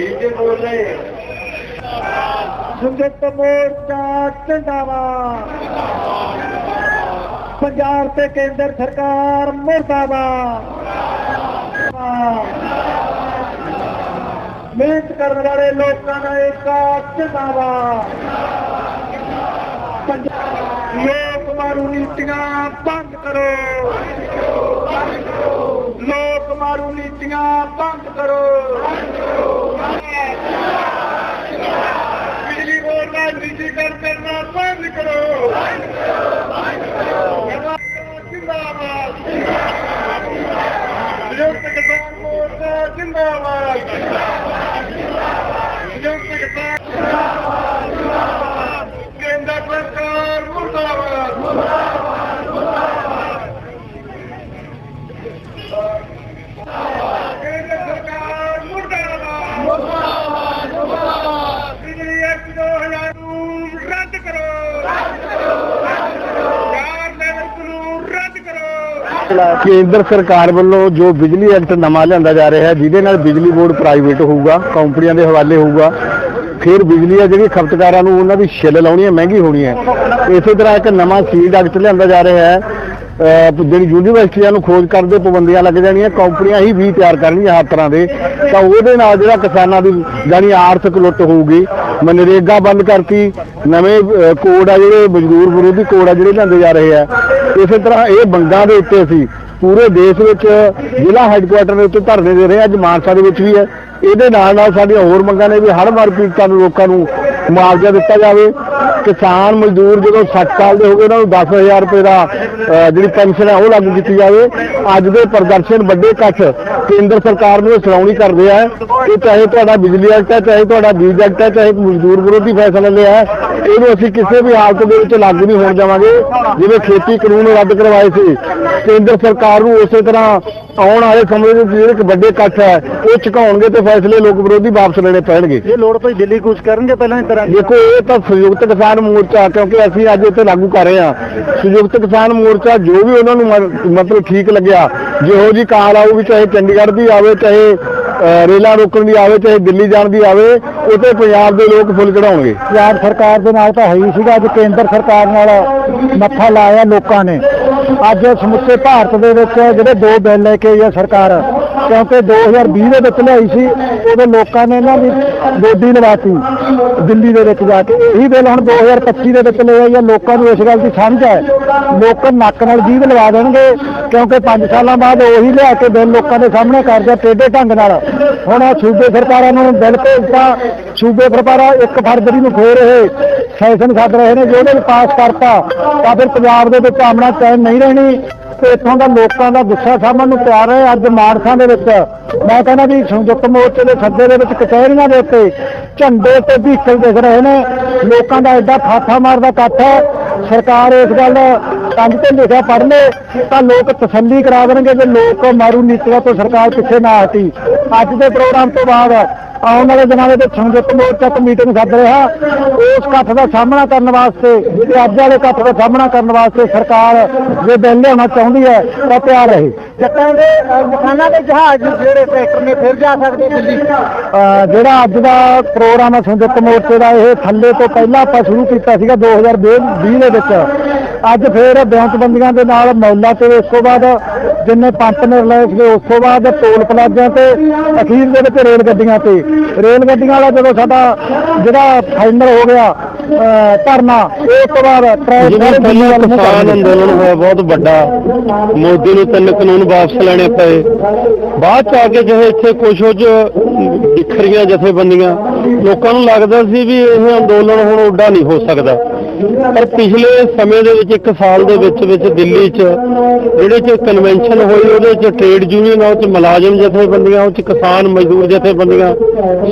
DJ ਬੋਲ ਰਹੇ ਸੰਗਤ ਮੋਰਚਾ ਜਿੰਦਾਵਾ ਪੰਜਾਬ ਤੇ ਕੇਂਦਰ ਸਰਕਾਰ ਮੁਰਦਾਬਾਦ। ਮਿਹਨਤ ਕਰਨ ਵਾਲੇ ਲੋਕਾਂ ਦਾ ਏਕਾ ਜਿੰਦਾਬਾਦ। ਪੰਜਾਬ ਲੋਕ ਮਾਰੂ ਨੀਤੀਆਂ ਬੰਦ ਕਰੋ। ਲੋਕ ਮਾਰੂ ਨੀਤੀਆਂ ਬੰਦ ਕਰੋ। ਬਿਜਲੀ ਬੋਰਡ ਦਾ ਨਿੱਜੀਕਰਨ ਕਰਨਾ ਬੰਦ ਕਰੋ। ਜਿੰਦਾਬਾਦ। ਸੰਯੁਕਤ ਕਿਸਾਨ ਮੋਰਚਾ ਜਿੰਦਾਬਾਦ ਸੰਯੁਕਤ ਕਿਸਾਨ ਕੇਂਦਰ ਸਰਕਾਰ ਮੁਰਦਾਬਾਦ ਕੇਂਦਰ ਸਰਕਾਰ ਮੁਰਦਾਬਾਦ ਬਿਜਲੀ ਐਕਟ 2000 ਨੂੰ ਰੱਦ ਕਰੋ ਚਾਰ ਲੈਵਲ ਨੂੰ ਰੱਦ ਕਰੋ ਕੇਂਦਰ ਸਰਕਾਰ ਵੱਲੋਂ ਜੋ ਬਿਜਲੀ ਐਕਟ ਨਵਾਂ ਲਿਆਂਦਾ ਜਾ ਰਿਹਾ ਹੈ, ਜਿਹਦੇ ਨਾਲ ਬਿਜਲੀ ਬੋਰਡ ਪ੍ਰਾਈਵੇਟ ਹੋਊਗਾ, ਕੰਪਨੀਆਂ ਦੇ ਹਵਾਲੇ ਹੋਊਗਾ, ਫਿਰ ਬਿਜਲੀ ਆ ਜਿਹੜੀ ਖਪਤਕਾਰਾਂ ਨੂੰ ਉਹਨਾਂ ਦੀ ਛਿੱਲ ਲਾਉਣੀ ਹੈ, ਮਹਿੰਗੀ ਹੋਣੀ ਹੈ। ਇਸੇ ਤਰ੍ਹਾਂ ਇੱਕ ਨਵਾਂ ਸੀਡ ਐਕਟ ਲਿਆਂਦਾ ਜਾ ਰਿਹਾ ਹੈ ਜਿਹੜੀ ਯੂਨੀਵਰਸਿਟੀਆਂ ਨੂੰ ਖੋਜ ਕਰਦੇ ਪਾਬੰਦੀਆਂ ਲੱਗ ਜਾਣੀਆਂ, ਕੰਪਨੀਆਂ ਹੀ ਵੀ ਤਿਆਰ ਕਰਨਗੀਆਂ ਹਰ ਤਰ੍ਹਾਂ ਦੇ, ਤਾਂ ਉਹਦੇ ਨਾਲ ਜਿਹੜਾ ਕਿਸਾਨਾਂ ਦੀ ਜਾਨੀ ਆਰਥਿਕ ਲੁੱਟ ਹੋਊਗੀ ਮਨਰੇਗਾ ਬੰਦ ਕਰਤੀ, ਨਵੇਂ ਕੋਡ ਆ ਜਿਹੜੇ ਮਜ਼ਦੂਰ ਵਿਰੋਧੀ ਕੋਡ ਆ ਜਿਹੜੇ ਲਿਆਂਦੇ ਜਾ ਰਹੇ ਆ। ਇਸੇ ਤਰ੍ਹਾਂ ਇਹ ਬੰਗਾਂ ਦੇ ਉੱਤੇ ਅਸੀਂ ਪੂਰੇ ਦੇਸ਼ ਵਿੱਚ ਜ਼ਿਲ੍ਹਾ ਹੈੱਡਕੁਆਟਰ ਦੇ ਉੱਤੇ ਧਰਨੇ ਦੇ ਰਹੇ ਹਾਂ। ਅੱਜ ਮਾਨਸਾ ਦੇ ਵਿੱਚ ਵੀ ਹੈ। ਇਹਦੇ ਨਾਲ ਨਾਲ ਸਾਡੀਆਂ ਹੋਰ ਮੰਗਾਂ ਨੇ ਵੀ ਹਰ ਵਾਰ ਪੀੜਤਾਂ ਨੂੰ, ਲੋਕਾਂ ਨੂੰ ਮੁਆਵਜ਼ਾ ਦਿੱਤਾ ਜਾਵੇ। ਕਿਸਾਨ ਮਜ਼ਦੂਰ ਜਦੋਂ 60 ਸਾਲ ਦੇ ਹੋ ਗਏ ਉਹਨਾਂ ਨੂੰ 10000 ਰੁਪਏ ਦਾ ਜਿਹੜੀ ਪੈਨਸ਼ਨ ਹੈ ਉਹ ਲਾਗੂ ਕੀਤੀ ਜਾਵੇ। ਅੱਜ ਦੇ ਪ੍ਰਦਰਸ਼ਨ ਵੱਡੇ ਇਕੱਠ ਕੇਂਦਰ ਸਰਕਾਰ ਨੂੰ ਸੁਣਾਉਣੀ ਕਰਦੇ ਆ ਕਿ ਚਾਹੇ ਤੁਹਾਡਾ ਬਿਜਲੀ ਐਕਟ ਹੈ ਚਾਹੇ ਤੁਹਾਡਾ ਬੀਜ ਐਕਟ ਹੈ ਚਾਹੇ ਮਜ਼ਦੂਰ ਵਿਰੋਧੀ ਫੈਸਲਾ ਲਿਆ ਹੈ ਇਹਨੂੰ ਅਸੀਂ ਕਿਸੇ ਵੀ ਹਾਲਤ ਦੇ ਵਿੱਚ ਲਾਗੂ ਨਹੀਂ ਹੋਣ ਦੇਵਾਂਗੇ। ਜਿਵੇਂ ਖੇਤੀ ਕਾਨੂੰਨ ਰੱਦ ਕਰਵਾਏ ਸੀ ਕੇਂਦਰ ਸਰਕਾਰ ਨੂੰ ਉਸੇ ਤਰ੍ਹਾਂ ਆਉਣ ਵਾਲੇ ਸਮੇਂ ਦੇ ਵਿੱਚ ਜਿਹੜੇ ਇੱਕ ਵੱਡੇ ਇਕੱਠ ਹੈ ਉਹ ਝੁਕਾਉਣਗੇ ਤੇ ਫੈਸਲੇ ਲੋਕ ਵਿਰੋਧੀ ਵਾਪਸ ਲੈਣੇ ਪੈਣਗੇ। ਇਹ ਲੋੜ ਪਈ ਦਿੱਲੀ ਕੂਚ ਕਰਨਗੇ ਪਹਿਲਾਂ ਇਸ ਤਰ੍ਹਾਂ ਦੇਖੋ ਇਹ ਤਾਂ ਸੰਯੁਕਤ ਕਿਸਾਨ ਮੋਰਚਾ, ਕਿਉਂਕਿ ਅਸੀਂ ਅੱਜ ਇੱਥੇ ਲਾਗੂ ਕਰ ਰਹੇ ਹਾਂ। ਸੰਯੁਕਤ ਕਿਸਾਨ ਮੋਰਚਾ ਜੋ ਵੀ ਉਹਨਾਂ ਨੂੰ ਮਤਲਬ ਠੀਕ ਲੱਗਿਆ, ਜਿਹੋ ਜੀ ਕਾਲ ਆਊਗੀ ਚਾਹੇ ਚੰਡੀਗੜ੍ਹ ਦੀ ਆਵੇ, ਚਾਹੇ ਰੇਲਾਂ ਰੋਕਣ ਦੀ ਆਵੇ, ਚਾਹੇ ਦਿੱਲੀ ਜਾਣ ਦੀ ਆਵੇ ਉਹ ਪੰਜਾਬ ਦੇ ਲੋਕ ਫੁੱਲ ਚੜਾਉਣਗੇ ਪੰਜਾਬ ਸਰਕਾਰ ਦੇ ਨਾਲ ਤਾਂ ਹੈ ਹੀ ਸੀਗਾ, ਅੱਜ ਕੇਂਦਰ ਸਰਕਾਰ ਨਾਲ ਮੱਥਾ ਲਾਇਆ ਲੋਕਾਂ ਨੇ। ਅੱਜ ਸਮੁੱਚੇ ਭਾਰਤ ਦੇ ਵਿੱਚ ਜਿਹੜੇ ਦੋ ਬਿੱਲ ਲੈ ਕੇ ਆਈ ਹੈ ਸਰਕਾਰ ਕਿਉਂਕਿ 2020 ਦੇ ਵਿੱਚ ਲਿਆਈ ਸੀ, ਉਦੋਂ ਲੋਕਾਂ ਨੇ ਇਹਨਾਂ ਦੀ ਗੋਡੀ ਲਵਾਤੀ, ਦਿੱਲੀ ਦੇ ਵਿੱਚ ਜਾ ਕੇ। ਇਹੀ ਬਿੱਲ ਹੁਣ 2025 ਦੇ ਵਿੱਚ ਲਿਆਈ ਆਈ ਹੈ ਲੋਕਾਂ ਨੂੰ ਇਸ ਗੱਲ ਦੀ ਸਮਝ ਹੈ। ਲੋਕ ਨੱਕ ਨਾਲ ਜੀਭ ਲਵਾ ਦੇਣਗੇ, ਕਿਉਂਕਿ 5 ਸਾਲਾਂ ਬਾਅਦ ਉਹੀ ਲਿਆ ਕੇ ਬਿੱਲ ਲੋਕਾਂ ਦੇ ਸਾਹਮਣੇ ਕਰਦੇ ਟੇਢੇ ਢੰਗ ਨਾਲ। ਹੁਣ ਆਹ ਸੂਬੇ ਸਰਕਾਰਾਂ ਨੂੰ ਬਿੱਲ ਭੇਜਤਾ ਸੂਬੇ ਸਰਕਾਰਾਂ 1 ਫਰਵਰੀ ਨੂੰ ਫੇਰ ਇਹ ਸੈਸ਼ਨ ਸੱਦ ਰਹੇ ਨੇ, ਜੇ ਉਹਦੇ ਪਾਸ ਕਰਤਾ, ਤਾਂ ਫਿਰ ਪੰਜਾਬ ਦੇ ਵਿੱਚ ਆਮਣਾ ਚੈਨ ਨਹੀਂ ਰਹਿਣੀ। ਇੱਥੋਂ ਦਾ ਲੋਕਾਂ ਦਾ ਗੁੱਸਾ ਸਾਹਮਣ ਨੂੰ ਤਿਆਰ ਹੈ ਅੱਜ ਮਾਨਸਾ ਦੇ ਵਿੱਚ। ਮੈਂ ਕਹਿੰਦਾ ਵੀ ਸੰਯੁਕਤ ਮੋਰਚੇ ਦੇ ਸੱਦੇ ਦੇ ਵਿੱਚ ਕਚਹਿਰੀਆਂ ਦੇ ਉੱਤੇ ਝੰਡੇ ਤੇ ਵਹੀਕਲ ਦਿਖ ਰਹੇ ਨੇ। ਲੋਕਾਂ ਦਾ ਐਡਾ ਫਾਥਾ ਮਾਰਦਾ ਇਕੱਠ ਹੈ। ਸਰਕਾਰ ਇਸ ਗੱਲ ਕੰਧ ਤੇ ਲਿਖਿਆ ਪੜ੍ਹ ਲੇ, ਤਾਂ ਲੋਕ ਤਸੱਲੀ ਕਰਾ ਦੇਣਗੇ ਜੇ ਲੋਕ ਮਾਰੂ ਨੀਤੀਆਂ ਤੋਂ ਸਰਕਾਰ ਪਿੱਛੇ ਨਾ ਹਟੀ। ਅੱਜ ਦੇ ਪ੍ਰੋਗਰਾਮ ਤੋਂ ਬਾਅਦ ਆਉਣ ਵਾਲੇ ਦਿਨਾਂ ਦੇ ਵਿੱਚ ਸੰਯੁਕਤ ਮੋਰਚਾ ਇੱਕ ਮੀਟਿੰਗ ਸੱਦ ਰਿਹਾ ਉਸ ਇਕੱਠ ਦਾ ਸਾਹਮਣਾ ਕਰਨ ਵਾਸਤੇ ਤੇ ਅੱਜ ਵਾਲੇ ਇਕੱਠ ਦਾ ਸਾਹਮਣਾ ਕਰਨ ਵਾਸਤੇ ਸਰਕਾਰ ਜੇ ਬਿੱਲ ਲਿਆਉਣਾ ਚਾਹੁੰਦੀ ਹੈ ਤਾਂ ਤਿਆਰ ਰਹੇ। ਜੱਟਾਂ ਦੇ ਕਿਸਾਨਾਂ ਦੇ ਜਹਾਜ਼ ਜਿਹੜੇ ਟਰੈਕਟਰ ਨੇ ਫਿਰ ਜਾ ਸਕਦੇ ਦਿੱਲੀ? ਜਿਹੜਾ ਅੱਜ ਦਾ ਪ੍ਰੋਗਰਾਮ ਹੈ ਸੰਯੁਕਤ ਮੋਰਚੇ ਦਾ ਇਹ ਥੱਲੇ ਤੋਂ ਪਹਿਲਾਂ ਆਪਾਂ ਸ਼ੁਰੂ ਕੀਤਾ ਸੀਗਾ 2020 ਦੇ ਵਿੱਚ। ਅੱਜ ਫੇਰ ਬਿਆਨਤਬੰਦੀਆਂ ਦੇ ਨਾਲ ਮੌਲਾ ਤੇ ਉਸ ਤੋਂ ਬਾਅਦ ਜਿੰਨੇ ਪੰਪ ਨੇ ਰਿਲਾਇੰਸ ਦੇ ਉਸ ਤੋਂ ਬਾਅਦ ਟੋਲ ਪਲਾਜ਼ਿਆਂ ਤੇ ਅਖੀਰ ਦੇ ਵਿੱਚ ਰੇਲ ਗੱਡੀਆਂ ਤੇ। ਰੇਲ ਗੱਡੀਆਂ ਵਾਲਾ ਜਦੋਂ ਸਾਡਾ ਜਿਹੜਾ ਫਾਈਨਲ ਹੋ ਗਿਆ ਧਰਨਾ ਉਸ ਤੋਂ ਬਾਅਦ ਕਿਸਾਨ। ਅੰਦੋਲਨ ਹੋਇਆ ਬਹੁਤ ਵੱਡਾ। ਮੋਦੀ ਨੂੰ ਤਿੰਨ ਕਾਨੂੰਨ ਵਾਪਸ ਲੈਣੇ ਪਏ। ਬਾਅਦ ਚ ਆ ਕੇ ਜਿਹੇ ਇੱਥੇ ਕੁਛ ਕੁਝ ਵਿਖਰੀਆਂ ਜਥੇਬੰਦੀਆਂ ਲੋਕਾਂ ਨੂੰ ਲੱਗਦਾ ਸੀ ਵੀ ਇਹ ਅੰਦੋਲਨ ਹੁਣ ਉੱਡਾ ਨਹੀਂ ਹੋ ਸਕਦਾ। ਪਰ ਪਿਛਲੇ ਸਮੇਂ ਦੇ ਵਿੱਚ, ਇੱਕ ਸਾਲ ਦੇ ਵਿੱਚ ਵਿੱਚ ਦਿੱਲੀ 'ਚ ਜਿਹੜੇ 'ਚ ਕਨਵੈਨਸ਼ਨ ਹੋਈ, ਉਹਦੇ 'ਚ ਟ੍ਰੇਡ ਯੂਨੀਅਨ ਉਹ 'ਚ ਮੁਲਾਜ਼ਮ ਜਥੇਬੰਦੀਆਂ, ਉਹ 'ਚ ਕਿਸਾਨ ਮਜ਼ਦੂਰ ਜਥੇਬੰਦੀਆਂ।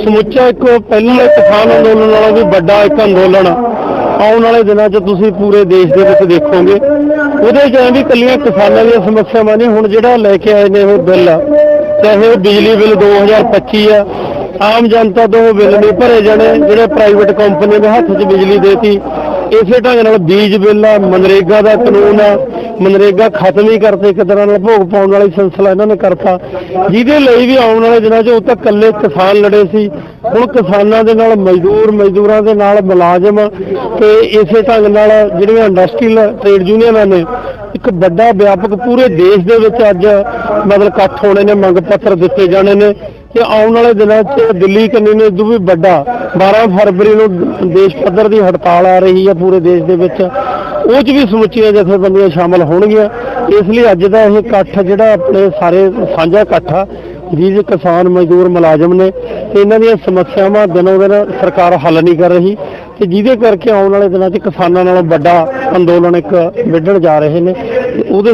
ਸਮੁੱਚਾ ਇੱਕ ਪਹਿਲਾਂ ਕਿਸਾਨ ਅੰਦੋਲਨ ਨਾਲੋਂ ਵੀ ਵੱਡਾ ਇੱਕ ਅੰਦੋਲਨ ਆਉਣ ਵਾਲੇ ਦਿਨਾਂ 'ਚ ਤੁਸੀਂ ਪੂਰੇ ਦੇਸ਼ ਦੇ ਵਿੱਚ ਦੇਖੋਗੇ। ਉਹਦੇ 'ਚ ਐਂ ਵੀ ਕੱਲੀਆਂ ਕਿਸਾਨਾਂ ਦੀਆਂ ਸਮੱਸਿਆਵਾਂ ਨਹੀਂ, ਹੁਣ ਜਿਹੜਾ ਲੈ ਕੇ ਆਏ ਨੇ ਉਹ ਬਿੱਲ ਚਾਹੇ ਉਹ ਬਿਜਲੀ ਬਿੱਲ 2025 ਆ, ਆਮ ਜਨਤਾ ਤੋਂ ਉਹ ਬਿੱਲ ਨਹੀਂ ਭਰੇ ਜਾਣੇ। ਜਿਹੜੇ ਪ੍ਰਾਈਵੇਟ ਕੰਪਨੀਆਂ ਦੇ ਹੱਥ 'ਚ ਬਿਜਲੀ ਦੇਤੀ ਇਸੇ ਢੰਗ ਨਾਲ ਬੀਜ ਬਿੱਲ ਆ ਮਨਰੇਗਾ ਦਾ ਕਾਨੂੰਨ ਆ, ਮਨਰੇਗਾ ਖਤਮ ਹੀ ਕਰਤੇ ਇੱਕ ਤਰ੍ਹਾਂ ਨਾਲ, ਭੋਗ ਪਾਉਣ ਵਾਲੀ ਸਿਲਸਿਲਾ ਇਹਨਾਂ ਨੇ ਕਰਤਾ। ਜਿਹਦੇ ਲਈ ਵੀ ਆਉਣ ਵਾਲੇ ਦਿਨਾਂ 'ਚ ਉਹ ਤਾਂ ਇਕੱਲੇ ਕਿਸਾਨ ਲੜੇ ਸੀ। ਹੁਣ ਕਿਸਾਨਾਂ ਦੇ ਨਾਲ ਮਜ਼ਦੂਰ, ਮਜ਼ਦੂਰਾਂ ਦੇ ਨਾਲ ਮੁਲਾਜ਼ਮ ਤੇ ਇਸੇ ਢੰਗ ਨਾਲ ਜਿਹੜੀਆਂ ਇੰਡਸਟਰੀਅਲ ਟ੍ਰੇਡ ਯੂਨੀਅਨਾਂ ਨੇ, ਇੱਕ ਵੱਡਾ ਵਿਆਪਕ ਪੂਰੇ ਦੇਸ਼ ਦੇ ਵਿੱਚ ਅੱਜ ਮਤਲਬ ਇਕੱਠ ਹੋਣੇ ਨੇ, ਮੰਗ ਪੱਤਰ ਦਿੱਤੇ ਜਾਣੇ ਨੇ ਤੇ ਆਉਣ ਵਾਲੇ ਦਿਨਾਂ 'ਚ ਦਿੱਲੀ ਕੰਨੀ ਨੇ ਇਦੋਂ ਵੀ ਵੱਡਾ 12 ਫਰਵਰੀ ਨੂੰ ਦੇਸ਼ ਪੱਧਰ ਦੀ ਹੜਤਾਲ ਆ ਰਹੀ ਹੈ ਪੂਰੇ ਦੇਸ਼ ਦੇ ਵਿੱਚ। ਉਹ 'ਚ ਵੀ ਸਮੁੱਚੀਆਂ ਜਥੇਬੰਦੀਆਂ ਸ਼ਾਮਲ ਹੋਣਗੀਆਂ। ਇਸ ਲਈ ਅੱਜ ਦਾ ਇਹ ਇਕੱਠ ਜਿਹੜਾ ਆਪਣੇ ਸਾਰੇ ਸਾਂਝਾ ਇਕੱਠ ਆ ਜਿਹਦੇ ਕਿਸਾਨ, ਮਜ਼ਦੂਰ, ਮੁਲਾਜ਼ਮ ਨੇ, ਤੇ ਇਹਨਾਂ ਦੀਆਂ ਸਮੱਸਿਆਵਾਂ ਦਿਨੋਂ ਦਿਨ ਸਰਕਾਰ ਹੱਲ ਨਹੀਂ ਕਰ ਰਹੀ ਤੇ ਜਿਹਦੇ ਕਰਕੇ ਆਉਣ ਵਾਲੇ ਦਿਨਾਂ 'ਚ ਕਿਸਾਨਾਂ ਨਾਲੋਂ ਵੱਡਾ ਅੰਦੋਲਨ ਇੱਕ ਵਿੱਢਣ ਜਾ ਰਹੇ ਨੇ। ਉਹਦੇ